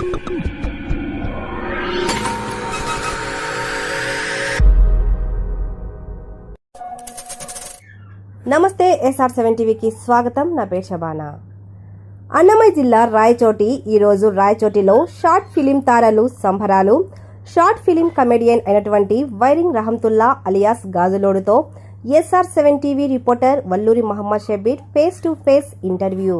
నమస్తే SR seven టీవీకి స్వాగతం. నా పేరు షబానా అన్నమయ్య జిల్లా రాయచోటి ఈరోజు రాయచోటిలో షార్ట్ ఫిలిం తారలు సంబరాలు. షార్ట్ ఫిలిం కమెడియన్ అయినటువంటి wiring Rahamtulla alias గాజులోడుతో S R seven TV reporter Valluri Mohammed Shabbir face to face interview.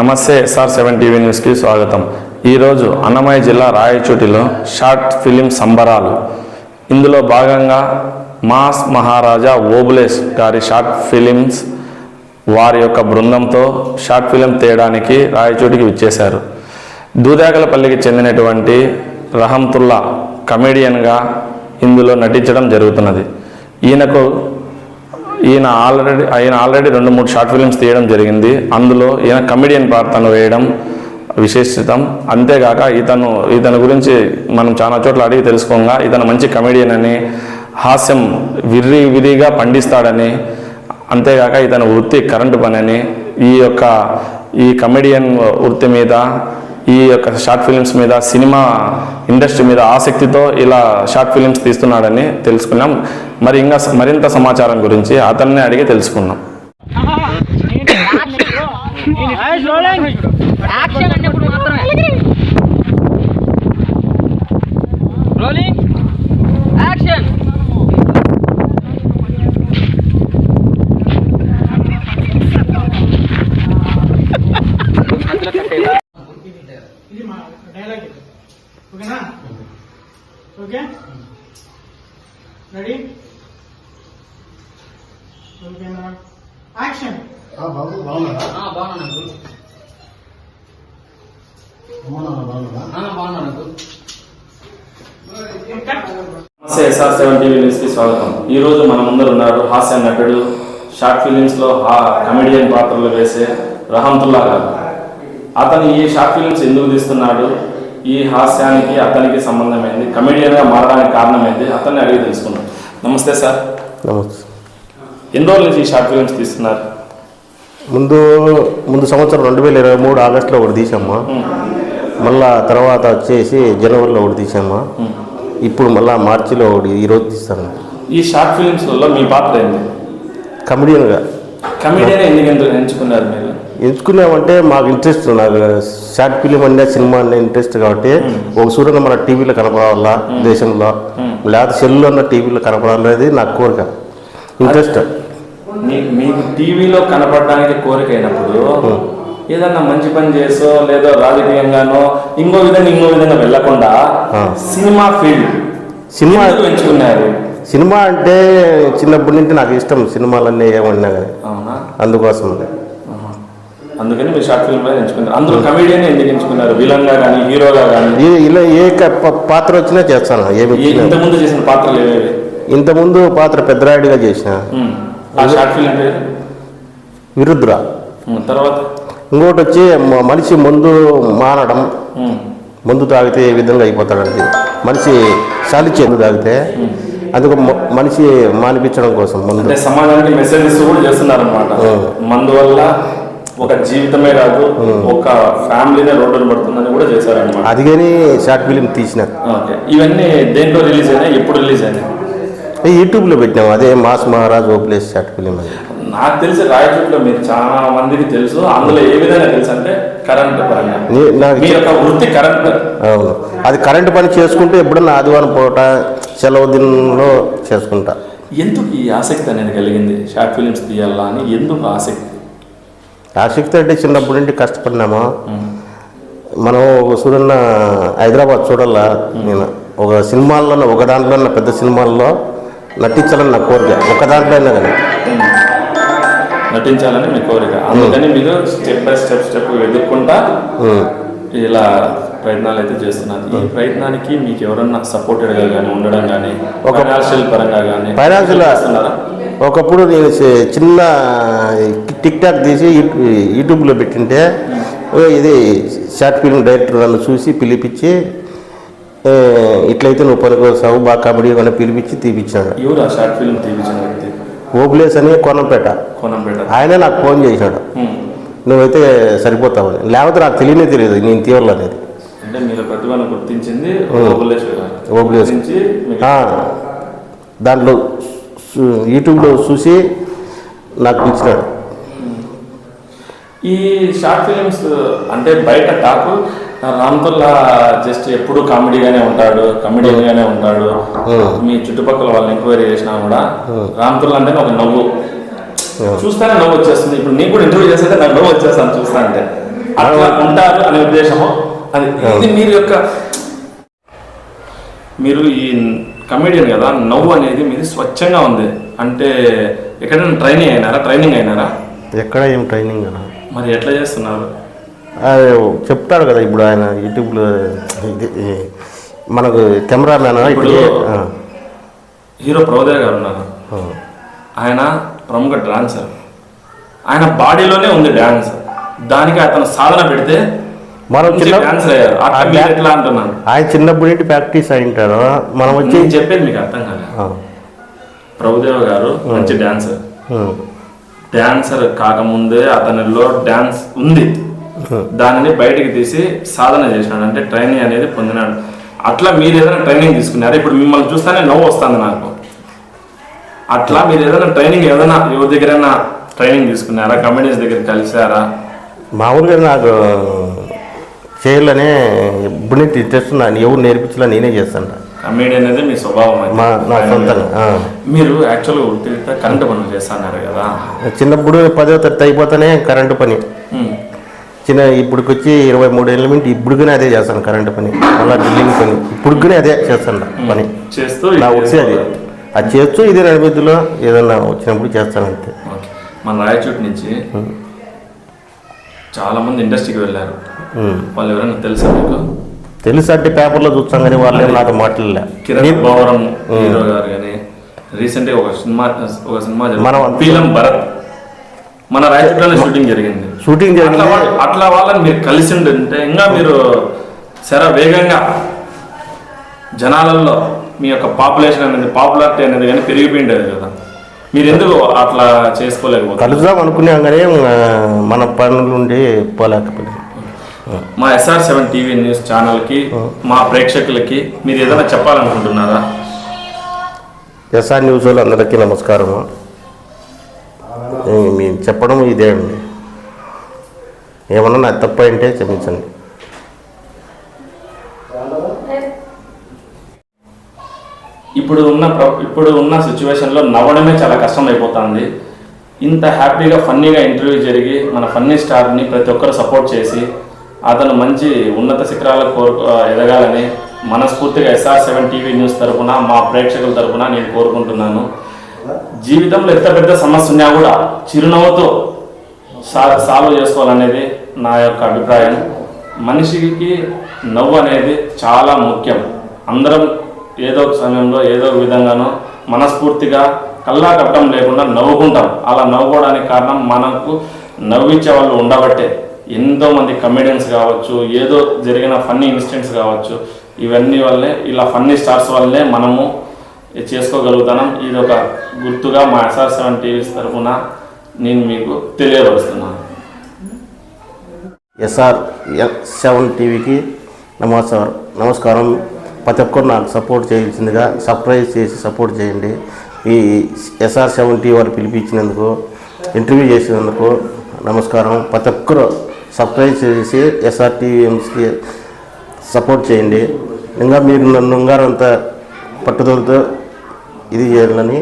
నమస్తే ఎస్ఆర్ సెవెన్ టీవీ న్యూస్కి స్వాగతం. ఈరోజు అన్నమయ్య జిల్లా రాయచోటిలో షార్ట్ ఫిలిం సంబరాలు. ఇందులో భాగంగా మాస్ మహారాజా ఓబులేస్ గారి షార్ట్ ఫిలిమ్స్ వారి యొక్క బృందంతో షార్ట్ ఫిలిం తీయడానికి రాయచోటికి విచ్చేశారు. దూదాగలపల్లికి చెందినటువంటి రహంతుల్లా కమెడియన్గా ఇందులో నటించడం జరుగుతున్నది. ఈయనకు ఈయన ఆల్రెడీ ఆయన ఆల్రెడీ రెండు మూడు షార్ట్ ఫిలిమ్స్ తీయడం జరిగింది. అందులో ఈయన కమెడియన్ పాత్రను వేయడం విశేషితం. అంతేగాక ఇతను ఇతని గురించి మనం చాలా చోట్ల అడిగి తెలుసుకోగా ఇతను మంచి కమెడియన్ అని హాస్యం విర్రి విరిగా పండిస్తాడని అంతేగాక ఇతని వృత్తి కరెంటు పని అని ఈ యొక్క ఈ కమెడియన్ వృత్తి మీద ఈ యొక్క షార్ట్ ఫిలిమ్స్ మీద సినిమా ఇండస్ట్రీ మీద ఆసక్తితో ఇలా షార్ట్ ఫిలిమ్స్ తీస్తున్నాడని తెలుసుకున్నాం. మరి ఇంకా మరింత సమాచారం గురించి అతన్నే అడిగి తెలుసుకున్నాం. యాక్షన్ అన్నప్పుడు మాత్రమే రోలింగ్ యాక్షన్ ఇది మా డైలాగ్ ఇది ఓకేనా ఓకే రెడీ యాక్షన్ బాబు బాగున్నారా? బాగున్నాను అంకుల్. నమస్తే ఎస్ఆర్ సెవెన్ టీవీ న్యూస్కి స్వాగతం. ఈరోజు మన ముందర ఉన్నారు హాస్య నటుడు షార్ట్ ఫిలిమ్స్లో హా కమెడియన్ పాత్రలు వేసే రహంతుల్లా గారు. అతను ఈ షార్ట్ ఫిలిమ్స్ ఎందుకు తీస్తున్నాడు? ఈ హాస్యానికి అతనికి సంబంధమైంది కమెడియన్గా మారడానికి కారణమైంది అతన్ని అడిగి తెలుసుకున్నాం నమస్తే సార్. నమస్తే. ఎన్ని రోజుల నుంచి ఈ షార్ట్ ఫిలిమ్స్ తీస్తున్నారు? ముందు ముందు సంవత్సరం రెండు వేల ఇరవై మూడు ఆగస్టులో ఒకటి తీసామ్మా మళ్ళా తర్వాత వచ్చేసి జనవరిలో ఒకటి తీసామ్మా ఇప్పుడు మళ్ళా మార్చిలో ఒకటి ఈరోజు తీస్తాను. ఈ షార్ట్ ఫిలిమ్స్లలో మీ పాత్ర ఏంటి? కమెడియన్గా కమెడియన్ ఎందుకు ఎంచుకున్నారు మీరు? ఎంచుకున్నామంటే మాకు ఇంట్రెస్ట్ నాకు షార్ట్ ఫిలిం అనే సినిమా అనే ఇంట్రెస్ట్ కాబట్టి ఒక సూర్యుని మన టీవీలో కనపడాలా దేశంలో? లేకపోతే సెల్లో ఉన్న టీవీలో కనపడాలనేది నాకు కోరిక. ఇంట్రెస్ట్ మీకు టీవీలో కనపడడానికి కోరిక అయినప్పుడు ఏదన్నా మంచి పని చేసో లేదో రాజకీయంగానో ఇంకో విధంగా ఇంకో విధంగా వెళ్ళకుండా ఆ. సినిమా ఫీల్డ్ సినిమా ఎంచుకున్నారు? సినిమా అంటే చిన్నప్పటి నుంచి నాకు ఇష్టం సినిమాలన్నీ ఏమన్నా కానీ. అవునా? అందుకోసం. అందుకని మీరు షార్ట్ ఫిల్మ్ ఎంచుకున్నారు. అందులో కమెడియన్ ఎందుకు ఎంచుకున్నారు? విలన్గా కానీ హీరోగా కానీ? ఇలా ఏ పాత్ర వచ్చినా చేస్తాను. ఏమి. ఇంతకుముందు చేసిన పాత్రలు ఏవేవి? ఇంతకుముందు పాత్ర పెద్దరాయుడిగా చేసిన. విరుద్ర. తర్వాత? ఇంకోటి వచ్చి మనిషి మందు మానడం ఉమ్. మందు తాగితే ఏ విధంగా అయిపోతాడు అది మనిషి చాలిచ్చి ఎందుకు తాగితే అందుకు మనిషి మానిపించడం కోసం మందు. అంటే సమాజానికి మెసేజెస్ కూడా చేస్తున్నారు అనమాట. మందు వల్ల ఒక జీవితమే కాదు ఒక ఫ్యామిలీనే రోడ్డున పడుతుందని కూడా చేశారనమాట అది కానీ షార్ట్ ఫిలిం తీసిన. ఓకే. ఇవన్నీ దేంట్లో రిలీజ్ అయినాయి? ఎప్పుడు రిలీజ్ అయినాయి? యూట్యూబ్లో పెట్టినాం అదే మాస్ మహారాజ్ ఓప్లేస్ షార్ట్ ఫిలిం అది. నాకు తెలిసి రాయచోట్లో మీరు చాలా మందికి తెలుసు అందులో ఏ విధంగా తెలుసు అంటే కరెంట్ పరంగా. నీ- నాకు మీ యొక్క వృత్తి కరెంట్ అవును. అది కరెంటు పని చేసుకుంటే ఎప్పుడన్నా ఆదివారం పూట సెలవు దినంలో చేసుకుంటా. ఎందుకు ఈ ఆసక్తి అనేది కలిగింది షార్ట్ ఫిలిమ్స్ తీయాలా అని? ఎందుకు ఆసక్తి? ఆసక్తి అంటే చిన్నప్పటి నుండి కష్టపడినామా? మనం ఒక సూర్యన్న హైదరాబాద్ చూడాలా నేను. ఒక సినిమాల్లో ఒక దాంట్లో పెద్ద సినిమాల్లో నటించాలని నా కోరిక. ఒక దాంట్లో అయినా కానీ. నటించాలని మీ కోరిక. అందుకని మీరు స్టెప్ బై స్టెప్ స్టెప్ ఎదుర్కొంటా. ఇలా ప్రయత్నాలు అయితే చేస్తున్నారు. ఈ ప్రయత్నానికి మీకు ఎవరన్నా సపోర్టెడ్గా కానీ ఉండడం కానీ ఒక ఫైనాన్షియల్ పరంగా కానీ ఫైనాన్షియల్ ఒకప్పుడు నేను చిన్న టిక్ టాక్ తీసి యూట్యూబ్లో పెట్టింటే ఓ ఇది షార్ట్ ఫిల్మ్ డైరెక్టర్ నన్ను చూసి పిలిపించి ఇట్లయితే నువ్వు పనికొస్తావు బాగా కబడ్డీ అని పిలిపించి తీపిచ్చాడు. ఎవరు ఆ షార్ట్ ఫిల్మ్ తీపించిన వ్యక్తి? ఓబులేస్ అని కొనంపేట. కోనంపేట. ఆయనే నాకు ఫోన్ చేసినాడు ఉమ్. నువ్వైతే సరిపోతావని లేకపోతే నాకు తెలియనే తెలియదు నేను తీయాలనేది అంటే మీరు ప్రతిభను గుర్తించింది ఆ, దాంట్లో యూట్యూబ్లో చూసి నాకు పిలిచినాడు. ఈ షార్ట్ ఫిలిమ్స్ అంటే బయట టాకు రామ్తుల్లా జస్ట్ ఎప్పుడు కామెడీగానే ఉంటాడు కమెడియన్ గానే ఉంటాడు. మీ చుట్టుపక్కల వాళ్ళని ఎంక్వైరీ చేసినా కూడా రామ్తుల్లా అంటే ఒక నవ్వు. చూస్తానే నవ్వు వచ్చేస్తుంది. ఇప్పుడు నీకు కూడా ఇంటర్వ్యూ చేస్తే నాకు నవ్వు వచ్చేస్తాను చూస్తా అంటే. అట్లా ఉంటారు అనే ఉద్దేశము. అది ఇది మీరు యొక్క మీరు ఈ కమెడియన్ కదా నవ్వు అనేది మీది స్వచ్ఛంగా ఉంది. అంటే ఎక్కడైనా ట్రైనింగ్ అయినారా? ట్రైనింగ్ అయినారా? ఎక్కడ ఏం ట్రైనింగ్ మరి ఎట్లా చేస్తున్నారు? చెప్తాడు కదా ఇప్పుడు ఆయన యూట్యూబ్లో ఇది మనకు కెమెరామ్యాన్ ఇప్పుడు ఇప్పుడు? హీరో ప్రభుదేవ్ గారు ఉన్నారు. ఆయన ప్రముఖ డాన్సర్. ఆయన బాడీలోనే ఉంది డాన్స్. దానికి అతను సాధన పెడితే మనం చిన్న డాన్సర్ అయ్యారు. ఎట్లా అంటున్నాను? ఆయన చిన్నప్పటి నుండి ప్రాక్టీస్ అయి ఉంటారు మనం వచ్చి చెప్పేది మీకు అర్థం కాలేదు ఆ, ప్రభుదేవ్ గారు మంచి డాన్సర్. డాన్సర్ కాకముందే అతనిలో డాన్స్ ఉంది. దానిని బయటికి తీసి సాధన చేసినాడు. అంటే ట్రైనింగ్ అనేది పొందినాడు. అట్లా మీరు ఏదైనా ట్రైనింగ్ తీసుకున్నారా? ఇప్పుడు మిమ్మల్ని చూస్తానే నవ్వు వస్తుంది నాకు. అట్లా మీరు ఏదైనా ట్రైనింగ్ ఏదైనా ఎవరి దగ్గరైనా ట్రైనింగ్ తీసుకున్నారా? కమెడియన్స్ దగ్గర కలిసారా? మామూలుగా నాకు చేయాలనే ఇప్పుడు ఇంట్రెస్ట్ నాకు ఎవరు నేర్పించలే నేనే చేస్తాను. కమెడియన్ అనేది మీ స్వభావం. మా నా. మీరు యాక్చువల్గా వృత్తిరీత్యా కరెంటు పనులు చేస్తున్నారు కదా. చిన్నప్పుడు పదో తరగతి అయిపోతానే కరెంటు పని. చిన్న ఇప్పటికి వచ్చి ఇరవై మూడు ఏళ్ళ నుంచి ఇప్పుడుగానే అదే చేస్తాను కరెంటు పని. మళ్ళీ డ్రిల్లింగ్ పని. ఇప్పుడుగానే అదే చేస్తాను పని. చేస్తూ నా ఇది వచ్చి అది. అది చేస్తూ ఇదే నడిమిద్దులో ఏదన్నా వచ్చినప్పుడు చేస్తాను అంతే. మన రాయచోటి నుంచి చాలా మంది ఇండస్ట్రీకి వెళ్ళారు. వాళ్ళు ఎవరైనా తెలుసా మీకు? తెలుసు అంటే పేపర్లో చూస్తాం కానీ వాళ్ళు నాతో మాట్లాడలే కిరణ్ భవరం హీరో గారు కానీ రీసెంట్ ఒక సినిమా ఒక సినిమా మనం పీలం భరత్. మన రాయచోట్లోనే షూటింగ్ జరిగింది. షూటింగ్ జరిగింది. అట్లా వాళ్ళని మీరు కలిసి ఉంటే ఇంకా మీరు సర వేగంగా జనాలలో మీ యొక్క పాపులేషన్ అనేది పాపులారిటీ అనేది కానీ పెరిగిపోయిండేది కదా. మీరు ఎందుకు అట్లా చేసుకోలేకపోతారు కలుద్దాం అనుకున్నాం కానీ మన పనులు ఉండి పోలేకపోయింది మా ఎస్ఆర్ సెవెన్ టీవీ న్యూస్ ఛానల్కి మా ప్రేక్షకులకి మీరు ఏదైనా చెప్పాలనుకుంటున్నారా? ఎస్ఆర్ న్యూస్ వాళ్ళు అందరికీ నమస్కారము. మేము చెప్పడం ఇదే అండి. ఏమన్నా నాకు తప్ప అంటే క్షమించండి. ఇప్పుడు ఉన్న ప్ర- ఇప్పుడు ఉన్న సిచ్యువేషన్లో నవ్వడమే చాలా కష్టం అయిపోతుంది ఇంత హ్యాపీగా ఫన్నీగా ఇంటర్వ్యూ జరిగి మన ఫన్నీ స్టార్ని ప్రతి ఒక్కరు సపోర్ట్ చేసి అతను మంచి ఉన్నత శిఖరాలకు కోరు ఎదగాలని మనస్ఫూర్తిగా ఎస్ఆర్ సెవెన్ టీవీ న్యూస్ తరఫున మా ప్రేక్షకుల తరఫున నేను కోరుకుంటున్నాను. జీవితంలో ఎంత పెద్ద సమస్య ఉన్నా కూడా చిరునవ్వుతో సా సాల్వ్ చేసుకోవాలనేది నా యొక్క అభిప్రాయం. మనిషికి నవ్వు అనేది చాలా ముఖ్యం. అందరం ఏదో ఒక సమయంలో ఏదో ఒక విధంగానో మనస్ఫూర్తిగా కల్లా కట్టం లేకుండా నవ్వుకుంటాం. అలా నవ్వుకోవడానికి కారణం మనకు నవ్వించే వాళ్ళు ఉండబట్టే. ఎంతో మంది కమెడియన్స్ కావచ్చు ఏదో జరిగిన ఫన్నీ ఇన్సిడెంట్స్ కావచ్చు ఇవన్నీ వల్లే ఇలా ఫన్నీ స్టార్స్ వల్లే మనము చేసుకోగలుగుతాను? ఇది ఒక గుర్తుగా మా ఎస్ఆర్ సెవెన్ టీవీస్ తరఫున నేను మీకు తెలియపరుస్తున్నాను. ఎస్ఆర్ సెవెన్ టీవీకి నమస్కారం నమస్కారం. ప్రతి ఒక్కరు నాకు సపోర్ట్ చేయాల్సిందిగా సర్ప్రైజ్ చేసి సపోర్ట్ చేయండి. ఈ ఎస్ఆర్ సెవెన్ టీవీ వారు పిలిపించినందుకు ఇంటర్వ్యూ చేసినందుకు నమస్కారం. ప్రతి ఒక్కరు సర్ప్రైజ్ చేసి ఎస్ఆర్ టీవీఎంస్కి సపోర్ట్ చేయండి. ఇంకా మీరు నన్ను ఉంగారంత పట్టుదలతో ఇది చేయాలని